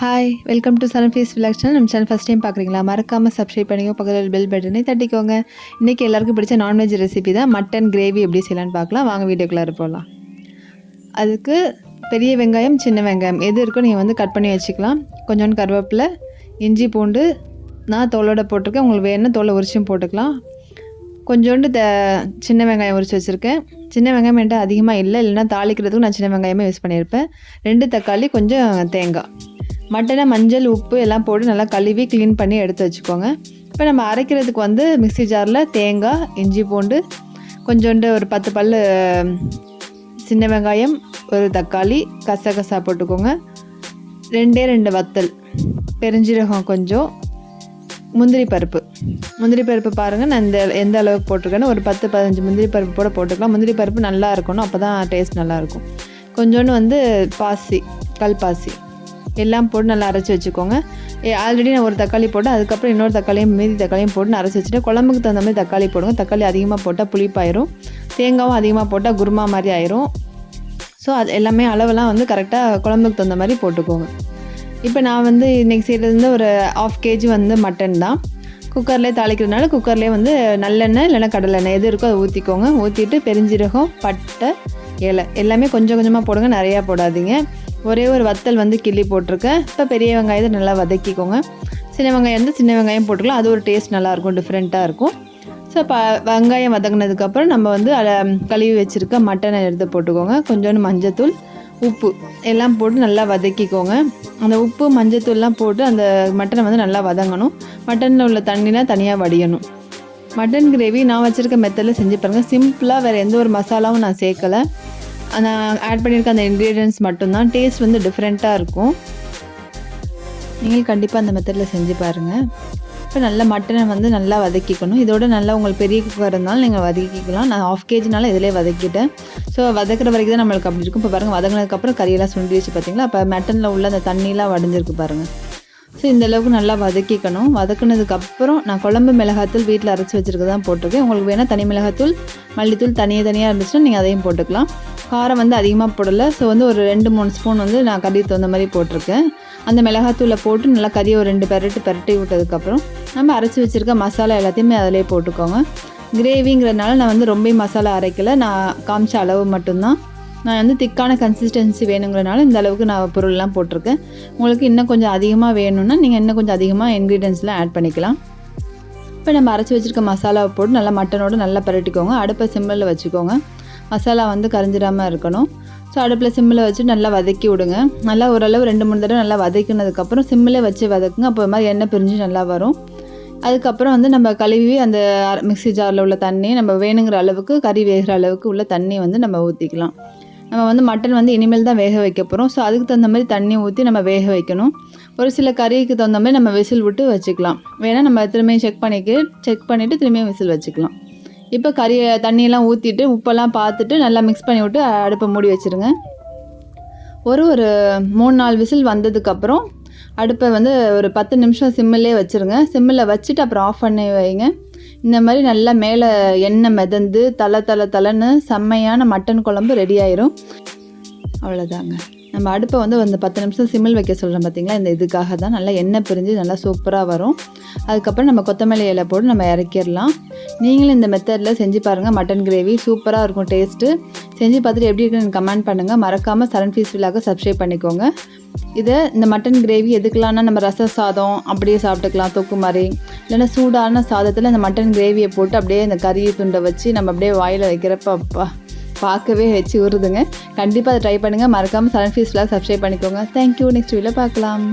Hi welcome to சன் ஃபீஸ் vlog நம்ம சேனல் ஃபஸ்ட் டைம் பார்க்குறீங்களா? மறக்காமல் சப்ஸ்கிரைப் பண்ணிக்கோ பக்கத்தில் பெல் பட்டனை தட்டிக்கோங்க. இன்றைக்கி எல்லாருக்கும் பிடிச்ச நான்வெஜ் ரெசிபி தான் மட்டன் கிரேவி எப்படி செய்யலான்னு பார்க்கலாம். வாங்க வீடியோக்குள்ளார போகலாம் அதுக்கு பெரிய வெங்காயம் சின்ன வெங்காயம். எது இருக்கோ நீங்கள் வந்து கட் பண்ணி வச்சுக்கலாம். கொஞ்சோண்டு கருவேப்பிலை இஞ்சி பூண்டு நான் தோலோட போட்டிருக்கேன். உங்களுக்கு வேணும்னா தோலை உரிச்சும் போட்டுக்கலாம். கொஞ்சோண்டு த சின்ன வெங்காயம் உரிச்சு வச்சுருக்கேன். சின்ன வெங்காயம் என்கிட்ட அதிகமாக இல்லை. இல்லைன்னா தாளிக்கிறதுக்கு நான் சின்ன வெங்காயமே யூஸ் பண்ணியிருப்பேன். ரெண்டு தக்காளி கொஞ்சம் தேங்காய். மட்டனை மஞ்சள் உப்பு எல்லாம் போட்டு நல்லா கழுவி க்ளீன் பண்ணி எடுத்து வச்சுக்கோங்க. இப்போ நம்ம அரைக்கிறதுக்கு வந்து மிக்சி ஜாரில் தேங்காய் இஞ்சி பூண்டு கொஞ்சோண்டு ஒரு பத்து பல் சின்ன வெங்காயம் ஒரு தக்காளி கசகசா போட்டுக்கோங்க. ரெண்டே ரெண்டு வத்தல் பெருஞ்சீரகம் கொஞ்சம் முந்திரி பருப்பு. முந்திரி பருப்பு பாருங்கள் நான் இந்த எந்த அளவுக்கு போட்டிருக்கேன்னு ஒரு பத்து பதினஞ்சு முந்திரி பருப்பு கூட போட்டுக்கலாம். முந்திரி பருப்பு நல்லா இருக்கணும் அப்போ தான் டேஸ்ட் நல்லாயிருக்கும் கொஞ்சோண்டு வந்து பாசி கல் பாசி. எல்லாம் போட்டு நல்லா அரைச்சி வச்சுக்கோங்க. ஆல்ரெடி நான் ஒரு தக்காளி போட்டேன். அதுக்கப்புறம் இன்னொரு தக்காளியும் மீதி தக்காளியும் போட்டு நான் அரைச்சி வச்சுட்டு குழம்புக்கு தகுந்த மாதிரி தக்காளி போடுங்க. தக்காளி அதிகமாக போட்டால் புளிப்பாயிரும். தேங்காவும் அதிகமாக போட்டால் குருமா மாதிரி ஆயிரும். ஸோ அது எல்லாமே அளவெல்லாம் வந்து கரெக்டாக குழம்புக்கு தகுந்த மாதிரி போட்டுக்கோங்க. இப்போ நான் வந்து இன்றைக்கி செய்கிறது வந்து ஒரு ஆஃப் கேஜி வந்து மட்டன் தான். குக்கர்லேயே தாளிக்கிறதுனால குக்கர்லேயே வந்து நல்லெண்ணெய் இல்லைன்னா கடலெண்ணெய் எது இருக்கோ அதை ஊற்றிக்கோங்க ஊற்றிட்டு பெருஞ்சீரகம் பட்டை இலை. எல்லாமே கொஞ்சம் கொஞ்சமாக போடுங்க. நிறையா போடாதீங்க. ஒரே ஒரு வத்தல் வந்து கிள்ளி போட்டிருக்கேன். இப்போ பெரிய வெங்காயத்தை நல்லா வதக்கிக்கோங்க. சின்ன வெங்காயம் வந்து சின்ன வெங்காயம் போட்டுக்கலாம். அது ஒரு டேஸ்ட் நல்லாயிருக்கும் டிஃப்ரெண்ட்டாக இருக்கும். ஸோ ப வெங்காயம் வதங்கினதுக்கப்புறம் நம்ம வந்து அதை கழுவி வச்சுருக்க மட்டனை எடுத்து போட்டுக்கோங்க. கொஞ்சோண்டு மஞ்சத்தூள் உப்பு எல்லாம் போட்டு நல்லா வதக்கிக்கோங்க. அந்த உப்பு மஞ்சத்தூள்லாம் போட்டு அந்த மட்டனை வந்து நல்லா வதங்கணும். மட்டனில் உள்ள தண்ணிலாம் தனியாக வடியணும். மட்டன் கிரேவி நான் வச்சுருக்க மெத்தடில் செஞ்சு பாருங்கள் சிம்பிளாக வேறு எந்த ஒரு மசாலாவும் நான் சேர்க்கலை. நான் ஆட் பண்ணியிருக்க அந்த இன்க்ரீடியன்ஸ் மட்டும்தான் டேஸ்ட் வந்து டிஃப்ரெண்ட்டாக இருக்கும். நீங்கள் கண்டிப்பாக அந்த மெத்தடில் செஞ்சு பாருங்கள் இப்போ நல்லா மட்டனை வந்து நல்லா வதக்கிக்கணும். இதோட நல்லா உங்களுக்கு பெரிய குக்கர் இருந்தாலும் நீங்கள் வதக்கிக்கலாம். நான் ஆஃப் கேஜினால இதிலே வதக்கிட்டேன். ஸோ வதக்கிற வரைக்கும் தான் நம்மளுக்கு அப்படி இருக்கும். இப்போ பாருங்கள் வதங்கினதுக்கப்புறம் கறியெல்லாம் சுண்டிடுச்சு பார்த்தீங்களா அப்போ மட்டனில் உள்ள அந்த தண்ணியெலாம் வடிஞ்சிருக்கு பாருங்கள் ஸோ இந்தளவுக்கு நல்லா வதக்கிக்கணும். வதக்குனதுக்கப்புறம் நான் குழம்பு மிளகாத்தூள் வீட்டில் அரைச்சி வச்சுருக்கு தான் போட்டிருக்கேன். உங்களுக்கு வேணால் தனி மிளகாத்தூள் மல்லித்தூள் தனியாக தனியாக இருந்துச்சுன்னா நீங்கள் அதையும் போட்டுக்கலாம். காரம் வந்து அதிகமாக போடலை. ஸோ வந்து ஒரு ரெண்டு மூணு ஸ்பூன் வந்து நான் கறி தகுந்த மாதிரி போட்டிருக்கேன். அந்த மிளகாத்தூளை போட்டு நல்லா கறியை ஒரு ரெண்டு பெரட்டு பெரட்டி விட்டதுக்கப்புறம் நம்ம அரைச்சி வச்சுருக்க மசாலா எல்லாத்தையுமே அதிலே போட்டுக்கோங்க. கிரேவிங்கிறதுனால நான் வந்து ரொம்ப மசாலா அரைக்கலை. நான் காமிச்ச அளவு மட்டும்தான். நான் வந்து திக்கான கன்சிஸ்டன்சி வேணுங்கிறனால இந்த அளவுக்கு நான் பொருள்லாம் போட்டிருக்கேன். உங்களுக்கு இன்னும் கொஞ்சம் அதிகமாக வேணும்னா நீங்கள் இன்னும் கொஞ்சம் அதிகமாக இன்க்ரீடியன்ஸ்லாம் ஆட் பண்ணிக்கலாம். இப்போ நம்ம அரைச்சி வச்சுருக்க மசாலாவை போட்டு நல்லா மட்டனோடு நல்லா பரட்டிக்கோங்க. அடுப்பை சிம்மில் வச்சுக்கோங்க. மசாலா வந்து கரைஞ்சிடாமல் இருக்கணும். ஸோ அடுப்பில் சிம்மில் வச்சு நல்லா வதக்கி விடுங்க. நல்லா ஓரளவு ரெண்டு மூணு தடவை நல்லா வதக்கினதுக்கப்புறம் சிம்மில் வச்சு வதக்குங்க. அப்போ மாதிரி எண்ணெய் பிரிஞ்சு நல்லா வரும். அதுக்கப்புறம் வந்து நம்ம கழுவி அந்த மிக்சி ஜாரில் உள்ள தண்ணி நம்ம வேணுங்கிற அளவுக்கு கறி வேகிற அளவுக்கு உள்ள தண்ணி வந்து நம்ம ஊற்றிக்கலாம் நம்ம வந்து மட்டன் வந்து இனிமேல் தான் வேக வைக்க போகிறோம் ஸோ அதுக்கு தகுந்த மாதிரி தண்ணி ஊற்றி நம்ம வேக வைக்கணும். ஒரு சில கறிக்கு தகுந்த மாதிரி நம்ம விசில் விட்டு வச்சுக்கலாம். வேணால் நம்ம திரும்பியும் செக் பண்ணிக்க செக் பண்ணிவிட்டு திரும்பியும் விசில் வச்சுக்கலாம். இப்போ கறியை தண்ணியெல்லாம் ஊற்றிட்டு உப்பெல்லாம் பார்த்துட்டு நல்லா மிக்ஸ் பண்ணி விட்டு அடுப்பை மூடி வச்சுருங்க. ஒரு ஒரு மூணு நாலு விசில் வந்ததுக்கப்புறம் அடுப்பை வந்து ஒரு பத்து நிமிஷம் சிம்மிலே வச்சுருங்க. சிம்மில் வச்சுட்டு அப்புறம் ஆஃப் பண்ணி வைங்க. இந்த மாதிரி நல்லா மேலே எண்ணெய் மிதந்து தலை தலை தலைன்னு செம்மையான மட்டன் குழம்பு ரெடி ஆயிரும். அவ்வளோதாங்க நம்ம அடுப்பை வந்து அந்த பத்து நிமிஷம் சிம்மில் வைக்க சொல்கிறோம் பார்த்திங்களா இந்த இதுக்காக தான். நல்லா எண்ணெய் பிரிஞ்சு நல்லா சூப்பராக வரும். அதுக்கப்புறம் நம்ம கொத்தமல்லி இலை போட்டு நம்ம இறக்கிடலாம். நீங்களும் இந்த மெத்தடில் செஞ்சு பாருங்கள் மட்டன் கிரேவி சூப்பராக இருக்கும் டேஸ்ட்டு செஞ்சு பார்த்துட்டு எப்படி இருக்குன்னு கமெண்ட் பண்ணுங்கள் மறக்காமல் சரண் ஃபீஸ் விழாக்க சப்ஸ்கிரைப் பண்ணிக்கோங்க. இதை இந்த மட்டன் கிரேவி எதுக்கலாம்னா நம்ம ரச சாதம் அப்படியே சாப்பிட்டுக்கலாம் தொக்கு மாதிரி. இல்லைன்னா சூடான சாதத்தில் இந்த மட்டன் கிரேவியை போட்டு அப்படியே இந்த கறி துண்டை வச்சு நம்ம அப்படியே வாயில் வைக்கிறப்ப அப்பா பார்க்கவே வச்சு உருதுங்க கண்டிப்பாக அதை ட்ரை பண்ணுங்கள் மறக்காமல் சரண் ஃபீஸ் விழா சப்ஸ்கிரைப் பண்ணிக்கோங்க. தேங்க்யூ நெக்ஸ்ட் வீடியோவில் பார்க்கலாம்.